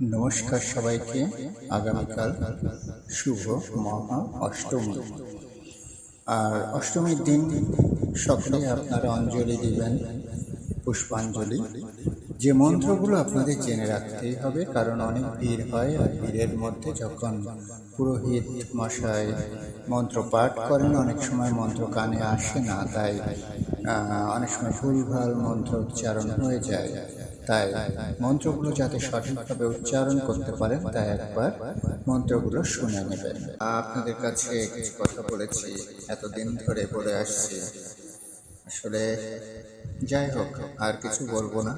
নমস্কার সবাইকে। আগামীকাল শুভ মহা অষ্টমী। আর অষ্টমীর দিন সকলে আপনারা অঞ্জলি দিবেন, পুষ্পাঞ্জলি। যে মন্ত্রগুলো আপনাদের জেনে রাখতেই হবে, কারণ অনেক ভিড় হয় আর ভিড়ের মধ্যে যখন পুরোহিত মশাই মন্ত্র পাঠ করেন, অনেক সময় মন্ত্র কানে আসে না, তাই অনেক সময় ভুলভাল মন্ত্র উচ্চারণ হয়ে যায়। তাই মন্ত্রগুলো যাতে সঠিকভাবে উচ্চারণ করতে পারেন, তাই একবার মন্ত্রগুলো শুনে নেবেন। আপনাদের কাছে কিছু কথা বলেছি, এতদিন ধরে বলে আসছি। আসলে যাই হোক, আর কিছু বলব না।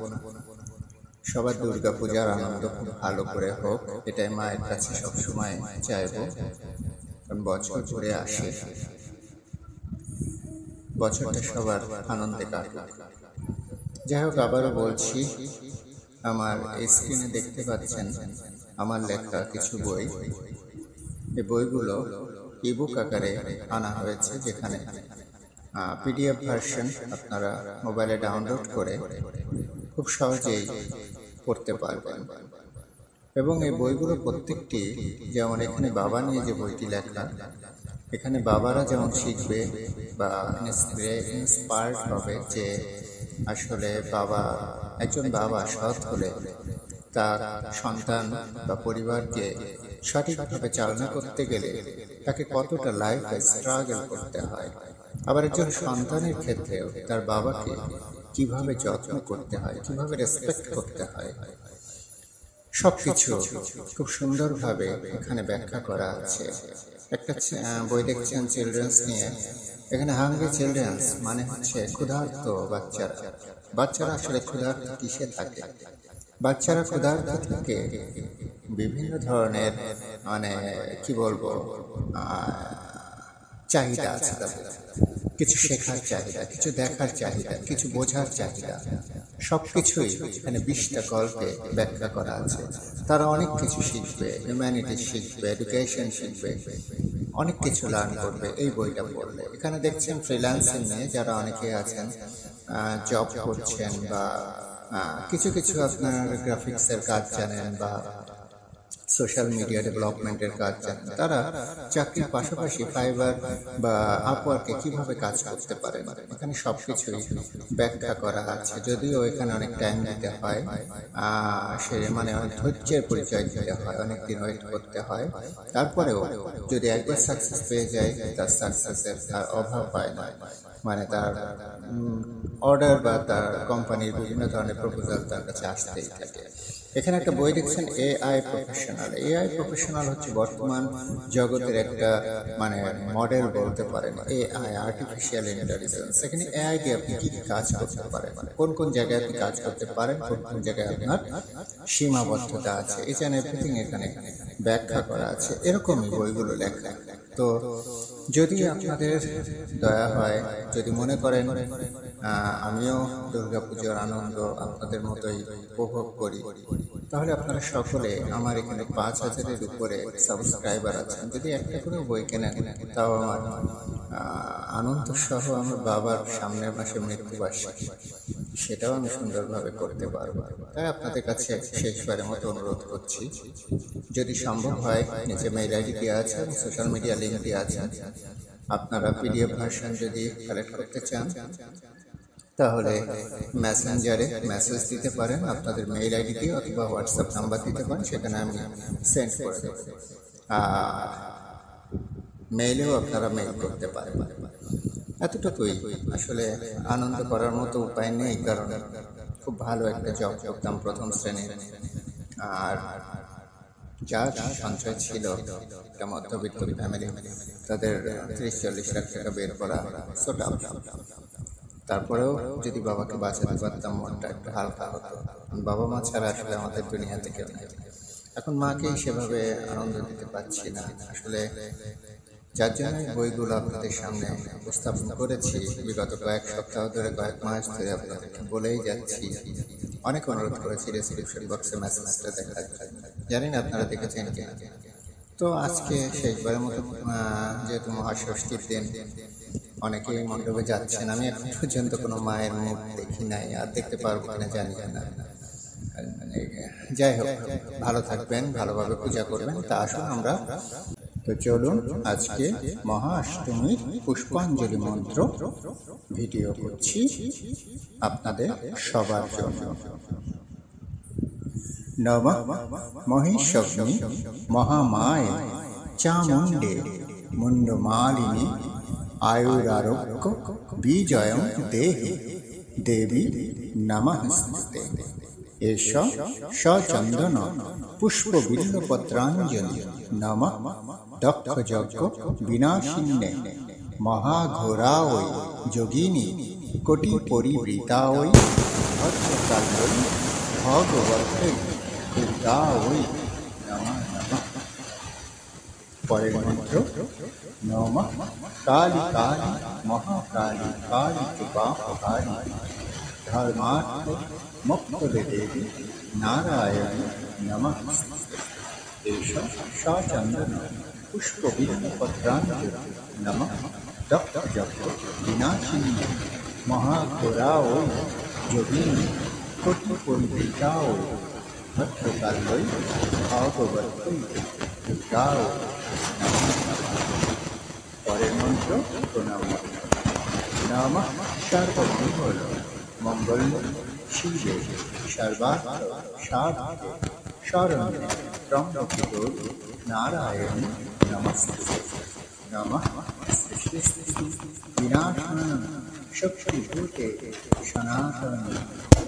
সবার দুর্গা পূজার আনন্দ খুব ভালো করে হোক, এটাই মায়ের কাছে সবসময় চাইব। কারণ বছর ঘুরে আসে। বছরটা সবার আনন্দে কাটুক। যাই হোক আবারও বলছি, আমার স্ক্রিনে দেখতে পাচ্ছেন আমার লেখা কিছু বই। এই বইগুলো ইবুক আকারে আনা হয়েছে যেখানে পিডিএফ ভার্সন আপনারা মোবাইলে ডাউনলোড করে খুব সহজেই পড়তে পারবেন। এবং এই বইগুলো প্রত্যেকটি, যেমন এখানে বাবা নিয়ে যে বইটি লেখা, এখানে বাবারা যেমন শিখবে বা ইন্সপায়ার্ড হবে যে আসলে বাবা একজন বাবা সৎ হলে তার সন্তান বা পরিবারকে সঠিকভাবে চালনা করতে গেলে তাকে কতটা লাইফ স্ট্রাগল করতে হয়। আবার একজন সন্তানের ক্ষেত্রেও তার বাবাকে কীভাবে যত্ন করতে হয়, কীভাবে রেসপেক্ট করতে হয়, সবকিছু খুব সুন্দরভাবে এখানে ব্যাখ্যা করা আছে। একটা বই দেখছেন চিলড্রেন্স নিয়ে। এখানে হাঙ্গি চিলড্রেন্স মানে হচ্ছে ক্ষুধার্ত বাচ্চারা। বাচ্চারা আসলে ক্ষুধার্ত কিসে থাকে? বাচ্চারা ক্ষুধার্ত থাকে বিভিন্ন ধরনের মানে কি বলব চাহিদা আছে তাদের। কিছু শেখার চাহিদা, কিছু দেখার চাহিদা, কিছু বোঝার চাহিদা, সবকিছুই এখানে বিশটা গল্পে ব্যাখ্যা করা আছে। তারা অনেক কিছু শিখবে হিউম্যানিটি শিখবে এডুকেশন শিখবে। অনেক কিছু লার্ন করবে, এই বইটা পড়লে। এখানে দেখছেন ফ্রিল্যান্সিং নিয়ে যারা অনেকে আছেন জব করছেন বা কিছু কিছু আপনার গ্রাফিক্সের কাজ জানেন বা সোশ্যাল মিডিয়া ডেভেলপমেন্টের কাজ তারা চাকরির পাশাপাশি ফাইবার বা আপওয়ার্কে কীভাবে কাজ করতে পারেন? এখানে সবকিছুই ব্যাখ্যা করা আছে। যদিও এখানে অনেক টাইম দিতে হয় সে মানে ধৈর্যের পরিচয় দিতে হয় অনেক দিন ওয়েট করতে হয়। তারপরেও যদি একবার সাকসেস পেয়ে যায়, তার সাকসেসের তার অভাব হয় না। মানে তার অর্ডার বা তার কোম্পানির বিভিন্ন ধরনের প্রপোজাল তার কাছে আসতেই থাকে। এখানে একটা বই দেখছেন এআই প্রফেশনাল এআই প্রফেশনাল হচ্ছে বর্তমান জগতের একটা মানে মডেল বলতে পারেন এআই আর্টিফিশিয়াল ইন্টেলিজেন্স এখানে এআই দিয়ে আপনি কি কাজ করতে পারেন, কোন কোন জায়গায় আপনি কাজ করতে পারেন, কোন কোন জায়গায় আপনার সীমাবদ্ধতা আছে। জন্য এভরিথিং এখানে ব্যাখ্যা করা আছে। এরকমই বইগুলো লেখা। তো যদি আপনাদের দয়া হয়, যদি মনে করেন আমিও দুর্গাপুজোর আনন্দ আপনাদের মতোই উপভোগ করি, তাহলে আপনারা সকলে আমার এখানে পাঁচ হাজারের উপরে সাবস্ক্রাইবার আছেন। যদি একটা করে বই কেনেন, তাও আমার আনন্দ সহ আমার বাবার সামনের মাসে মৃত্যুবার্ষিকী। সেটাও আমি সুন্দরভাবে করতে পারব। তাই আপনাদের কাছে শেষবারের মতো অনুরোধ করছি, যদি সম্ভব হয়, নিচে মেইল আইডি দেওয়া আছে সোশ্যাল মিডিয়া লিঙ্ক দেওয়া আছে। আপনারা পিডিএফ ভার্সন যদি কালেক্ট করতে চান, তাহলে মেসেঞ্জারে মেসেজ দিতে পারেন, আপনাদের মেইল আইডি দিয়ে অথবা হোয়াটসঅ্যাপ নাম্বার দিতে পারেন, সেখানে আমি সেন্ড করে দেবো। আর মেইলেও আপনারা মেইল করতে পারেন এতটুকুই আসলে আনন্দ করার মতো উপায় নেই, কারণ খুব ভালো একটা জব করতাম প্রথম শ্রেণির। আর যা সঞ্চয় ছিল একটা মধ্যবিত্ত ফ্যামিলি তাদের ত্রিশ চল্লিশ লাখ টাকা বের করা ছোটা তারপরেও যদি বাবাকে বাঁচাতে পারতাম, মনটা একটু হালকা হতো। বাবা মা ছাড়া আসলে আমাদের দুনিয়াতে কেউ এখন মাকেই সেভাবে আনন্দ দিতে পারছি না। আসলে যার জন্য বইগুলো আপনাদের সামনে উপস্থাপন করেছি। বিগত কয়েক সপ্তাহ ধরে, কয়েক মাস ধরে আপনাদেরকে বলেই যাচ্ছি। অনেক অনুরোধ করেছি ডেসক্রিপশন বক্সে মেসেজটা দেখার জন্য। জানি না আপনারা দেখেছেন কিনা। তো আজকে শেষবারের মতো যেহেতু মহাষষ্ঠীর দিন, অনেকেই মণ্ডপে যাচ্ছেন। আমি এখন পর্যন্ত কোনো মায়ের মুখ দেখি নাই, আর দেখতে পারব কিনা জানি না। যাই হোক, ভালো থাকবেন, ভালোভাবে পূজা করবেন। তা আসুন আমরা তো চলুন আজকে মহাষ্টমীর পুষ্পাঞ্জলি মন্ত্র ভিডিও করছি আপনাদের সবার জন্য। নম মহিষগ্নি মহামায় চামুণ্ডে মুন্ডমালিনী আয়ুরারোগ্য বিজয়ম দেহি দেবী নমস্তে। এষ সচন্দন পুষ্পবিল্লপত্রাঞ্জলি নম দক্ষযজ্ঞ বিনাশিন্নে মহাঘোরাওই যোগিনী কোটি পরিবৃতাওই ভদ্রকাল্যই ভগবতৈ দুর্গাওই নমঃ নমঃ পরের মন্ত্র নম কালী কালী মহাকালী কালী কৃপাকালী ধর্মার্থ মুক্তদে দেবী নারায়ণ নমঃ এষ সচন্দন পুষ্পবিল্লপত্রাঞ্জলি নমঃ দক্ষযজ্ঞ বিনাশিনী মহাঘোরাও যোগিনী কোটি পরিবৃতাও ভদ্রকাল্যই ভগবতৈ দুর্গাও পরের মন্ত্র প্রণাম নাম সর্বমঙ্গল মঙ্গল শিবে সর্বার্থ সাধকে শরণ ত্রম্বকে নারায়ণ নমস্তে নমঃ সৃষ্টিস্থিতি বিনাশন শক্তিভূতে সনাতন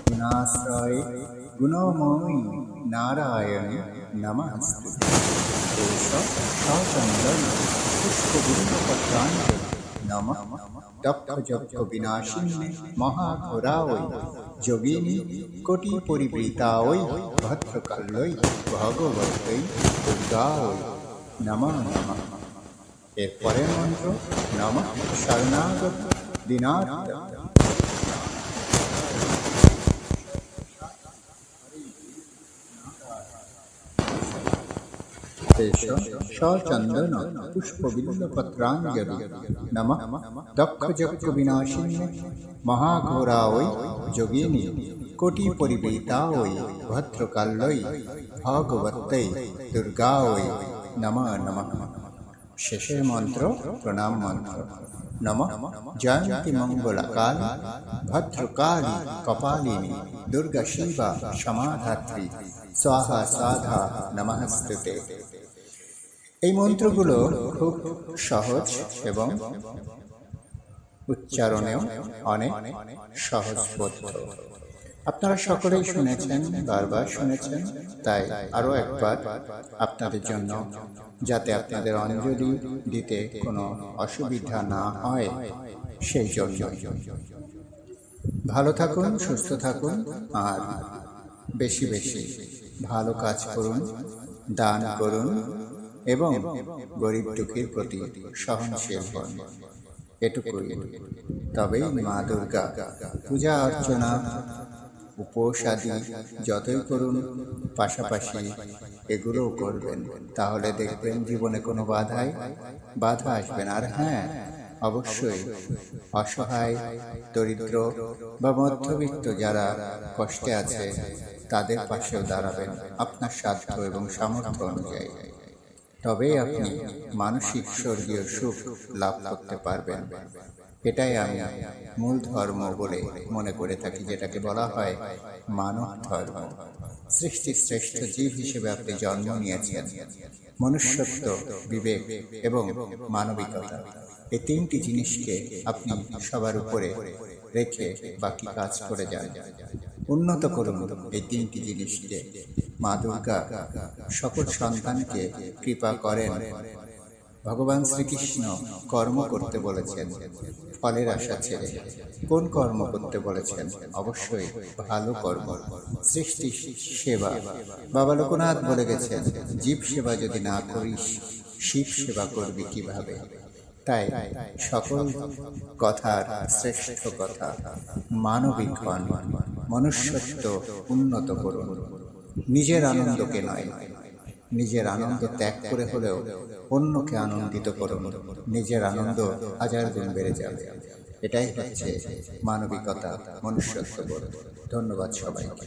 গুণাশ্রয় গুণময়ী নারায়ণ নমস্তে সচন্দন পুষ্পবিন্দপত্রাঞ্জলি নম দক্ষযজ্ঞ বিনাশিনী মহাঘোরাওই যোগিনী কোটি পরিবৃতাওই ভদ্রকাল্যই ভগবতৈ দুর্গাওই নম নম এর পরের মন্ত্র নম শরণাগত দিনাথ সচন্দন পুষ্পবিল্লপত্রাঞ্জলি নম দক্ষযজ্ঞ বিনাশিনী মহাঘোরাওই যোগিনী কোটি পরিবৃতাওই ভদ্রকাল্যই ভগবতৈ দুর্গাওই নম নম শেষের মন্ত্র প্রণাম মন্ত্র নম জয়ন্তী মঙ্গলা কালী ভদ্রকালী কপালিনী দুর্গা শিবা সমাধাত্রী স্বাহা সাধা নমস্তুতে এই মন্ত্রগুলো খুব সহজ এবং উচ্চারণেও অনেক সহজবোধ্য। আপনারা সকলেই শুনেছেন, বারবার শুনেছেন, তাই আরও একবার আপনাদের জন্য যাতে আপনাদের অঞ্জলি দিতে কোনো অসুবিধা না হয়, সেই জন্য। ভালো থাকুন, সুস্থ থাকুন, আর বেশি বেশি ভালো কাজ করুন, দান করুন এবং গরিব দুঃখীর প্রতি সহনশীল হন। এটুকুই। তবেই মা দুর্গা পূজা অর্চনা উপোস আদি যতই করুন, পাশাপাশি এগুলোও করবেন। তাহলে দেখবেন জীবনে কোনো বাধাই, বাধা আসবে না। আর হ্যাঁ অবশ্যই অসহায়, দরিদ্র বা মধ্যবিত্ত যারা কষ্টে আছে, তাদের পাশেও দাঁড়াবেন। আপনার সাধ্য এবং সামর্থ্য অনুযায়ী। তবেই আপনি মানসিক স্বর্গীয় সুখ লাভ করতে পারবেন। এটাই আমি মূল ধর্ম বলে মনে করে থাকি, যেটাকে বলা হয় মানব ধর্ম। সৃষ্টি শ্রেষ্ঠ জীব হিসেবে আপনি জন্ম নিয়েছেন। মনুষ্যত্ব, বিবেক এবং মানবিকতা, এই তিনটি জিনিসকে আপনি সবার উপরে রেখে বাকি কাজ করে যান। উন্নত করুন এই তিনটি জিনিসকে। মা দুর্গা সকল সন্তানকে কৃপা করেন। ভগবান শ্রীকৃষ্ণ কর্ম করতে বলেছেন, ফলের আশা ছেড়ে। কোন কর্ম করতে বলেছেন? অবশ্যই ভালো কর্ম। সৃষ্টি সেবা। বাবা লোকনাথ বলে গেছেন, জীব সেবা যদি না করিস, শিব সেবা করবি কীভাবে? তাই সকল কথার শ্রেষ্ঠ কথা মানবিক মনুষ্যত্ব উন্নত করুন। নিজের আনন্দকে নয়, নিজের আনন্দ ত্যাগ করে হলেও অন্যকে আনন্দিত করুন। নিজের আনন্দ হাজার গুণ বেড়ে যাবে। এটাই হচ্ছে মানবিকতা, মনুষ্যত্ব ধন্যবাদ সবাইকে।